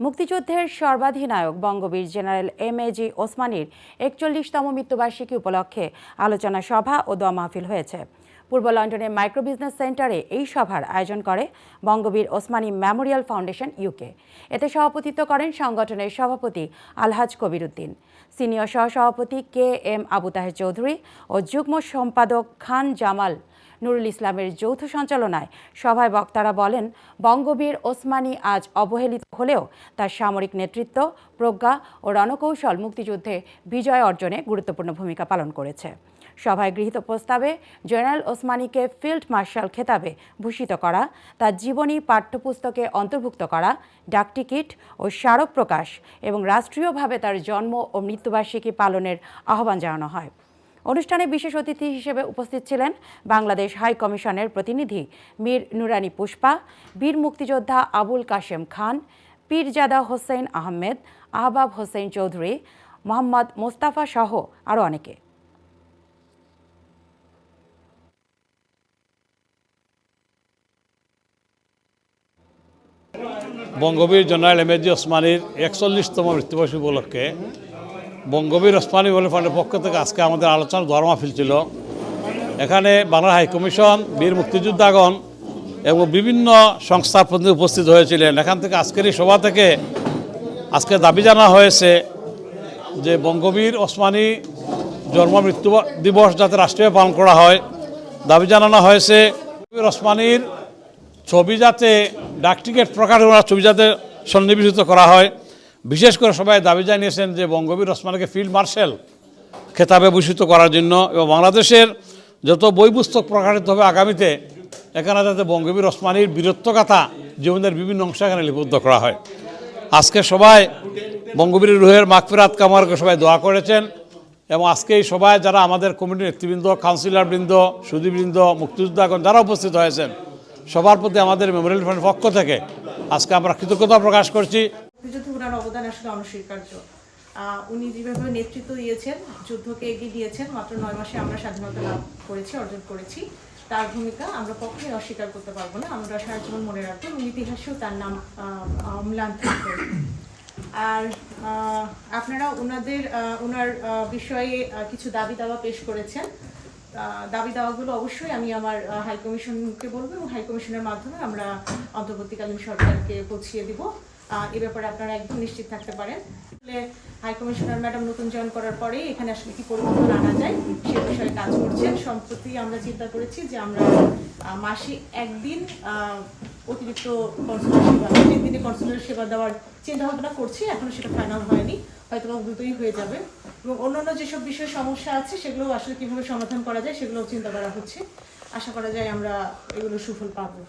মুক্তিযুদ্ধের সর্বাধিনায়ক Bangabir general M A জি ওসমানীর একচল্লিশতম মৃত্যুবার্ষিকী উপলক্ষে আলোচনা সভা ও দোয়া মাহফিল হয়েছে। পূর্ব লন্ডনের মাইক্রো বিজনেস সেন্টারে এই সভার আয়োজন করে Bangabir Osmani memorial foundation UK. এতে সভাপতিত্ব করেন সংগঠনের সভাপতি আলহাজ কবির উদ্দিন সিনিয়র সহসভাপতি কে এম আবু তাহের চৌধুরী ও যুগ্ম সম্পাদক খান জামাল নুরুল ইসলামের যৌথ সঞ্চালনায় সভায় বক্তারা বলেন, বঙ্গবীর ওসমানী আজ অবহেলিত হলেও তার সামরিক নেতৃত্ব, প্রজ্ঞা ও রণকৌশল মুক্তিযুদ্ধে বিজয় অর্জনে গুরুত্বপূর্ণ ভূমিকা পালন করেছে। সভায় গৃহীত প্রস্তাবে জেনারেল ওসমানীকে ফিল্ড মার্শাল খেতাবে ভূষিত করা, তার জীবনী পাঠ্যপুস্তকে অন্তর্ভুক্ত করা, ডাকটিকিট ও স্মারক প্রকাশ এবং রাষ্ট্রীয়ভাবে তার জন্ম ও মৃত্যুবার্ষিকী পালনের আহ্বান জানানো হয়। অনুষ্ঠানে বিশেষ অতিথি হিসেবে উপস্থিত ছিলেন বাংলাদেশ হাই কমিশনের প্রতিনিধি মীর নুরানি পুষ্পা, বীর মুক্তিযোদ্ধা আবুল কাশেম খান, পীরজাদা হোসেন আহমেদ, আহবাব হোসেন চৌধুরী, মোহাম্মদ মোস্তাফা সহ আরও অনেকে। বঙ্গবীর জেনারেল এম এজি ওসমানীর একচল্লিশতম মৃত্যুবার্ষিকী উপলক্ষে বঙ্গবীর ওসমানী ওয়েলফেয়ার ফান্ডের পক্ষ থেকে আজকে আমাদের আলোচনা, ধর্মা ছিল। এখানে বাংলা হাইকমিশন বীর মুক্তিযোদ্ধাগণ এবং বিভিন্ন সংস্থার প্রতিনিধি উপস্থিত হয়েছিলেন। এখান থেকে আজকের এই সভা থেকে আজকে দাবি জানা হয়েছে যে বঙ্গবীর ওসমানী জন্ম মৃত্যু দিবস যাতে রাষ্ট্রীয় পালন করা হয়। দাবি জানানো হয়েছে ওসমানীর ছবি যাতে ডাকটিকেট প্রকাশ ছবি যাতে সন্নিবেশিত করা হয়। বিশেষ করে সবাই দাবি জানিয়েছেন যে বঙ্গবীর ওসমানকে ফিল্ড মার্শাল খেতাবে ভূষিত করার জন্য এবং বাংলাদেশের যত বই পুস্তক প্রকাশিত হবে আগামীতে, এখানে যাতে বঙ্গবীর ওসমানীর বীরত্বগাথা জীবনের বিভিন্ন অংশ এখানে লিপিবদ্ধ করা হয়। আজকে সবাই বঙ্গবীর রুহের মাগফিরাত কামার করে সবাই দোয়া করেছেন এবং আজকে এই সভায় যারা আমাদের কমিটির নেতৃবৃন্দ, কাউন্সিলরবৃন্দ সুদীবৃন্দ মুক্তিযোদ্ধাগণ যারা উপস্থিত হয়েছেন, সবার প্রতি আমাদের মেমোরিয়াল ফান্ডের পক্ষ থেকে আজকে আমরা কৃতজ্ঞতা প্রকাশ করছি। মুক্তিযুদ্ধে ওনার অবদান আসলে অনস্বীকার্য। উনি যেভাবে নেতৃত্ব দিয়েছেন যুদ্ধকে এগিয়ে দিয়েছেন মাত্র নয় মাসে আমরা স্বাধীনতা লাভ করেছি অর্জন করেছি। তার ভূমিকা আমরা কখনোই অস্বীকার করতে পারব না। আমরা সারা জীবন মনে রাখব এবং ইতিহাসেও তার নাম অম্লান থাকবে আর আপনারা ওনাদের ওনার বিষয়ে কিছু দাবি দাওয়া পেশ করেছেন। দাবি দাওয়াগুলো অবশ্যই আমি আমার আহ, হাই কমিশনকে বলব এবং হাই কমিশনের মাধ্যমে আমরা অন্তর্বর্তীকালীন সরকারকে পৌঁছিয়ে দিব। এ ব্যাপারে আপনারা একদম নিশ্চিত থাকতে পারেন। হাই কমিশনার ম্যাডাম নতুন জয়েন করার পরে এখানে আসলে কি পরিবর্তন আনা যায়, সে বিষয়ে কাজ করছেন। সম্প্রতি আমরা চিন্তা করেছি যে আমরা মাসে একদিন অতিরিক্ত কনসুলার সেবা, তিন দিনে কনসুলার সেবা দেওয়ার চিন্তা ভাবনা করছি, এখনও সেটা ফাইনাল হয়নি হয়তো দ্রুতই হয়ে যাবে। এবং অন্যান্য যেসব বিষয়ে সমস্যা আছে সেগুলো আসলে কীভাবে সমাধান করা যায়, সেগুলোও চিন্তা করা হচ্ছে। আশা করা যায় আমরা এগুলো সুফল পাবো।